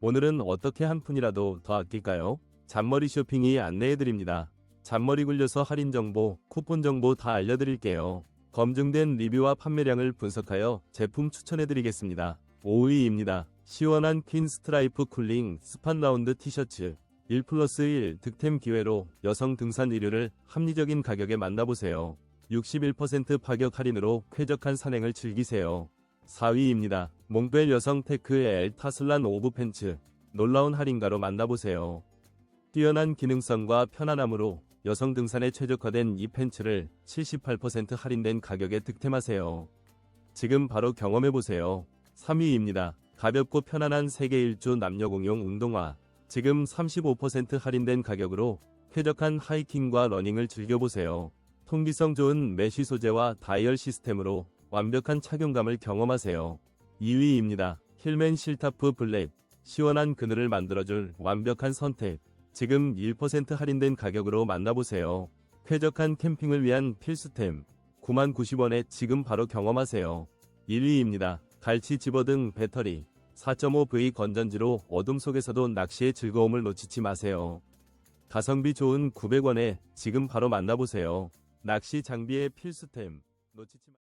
오늘은 어떻게 한 푼이라도 더 아낄까요? 잔머리 쇼핑이 안내해드립니다. 잔머리 굴려서 할인 정보, 쿠폰 정보 다 알려드릴게요. 검증된 리뷰와 판매량을 분석하여 제품 추천해드리겠습니다. 5위입니다. 시원한 퀸 스트라이프 쿨링 스판 라운드 티셔츠 1 플러스 1 득템 기회로 여성 등산 의류를 합리적인 가격에 만나보세요. 61% 파격 할인으로 쾌적한 산행을 즐기세요. 4위입니다. 몽벨 여성 테크 엘 타슬란 오브 팬츠 놀라운 할인가로 만나보세요. 뛰어난 기능성과 편안함으로 여성 등산에 최적화된 이 팬츠를 78% 할인된 가격에 득템하세요. 지금 바로 경험해보세요. 3위입니다. 가볍고 편안한 세계 일주 남녀 공용 운동화. 지금 35% 할인된 가격으로 쾌적한 하이킹과 러닝을 즐겨보세요. 통기성 좋은 메쉬 소재와 다이얼 시스템으로 완벽한 착용감을 경험하세요. 2위입니다. 힐맨 실타프 블랙. 시원한 그늘을 만들어줄 완벽한 선택. 지금 1% 할인된 가격으로 만나보세요. 쾌적한 캠핑을 위한 필수템. 9,090원에 지금 바로 경험하세요. 1위입니다. 갈치 집어등 배터리. 4.5V 건전지로 어둠 속에서도 낚시의 즐거움을 놓치지 마세요. 가성비 좋은 900원에 지금 바로 만나보세요. 낚시 장비의 필수템. 놓치지 마...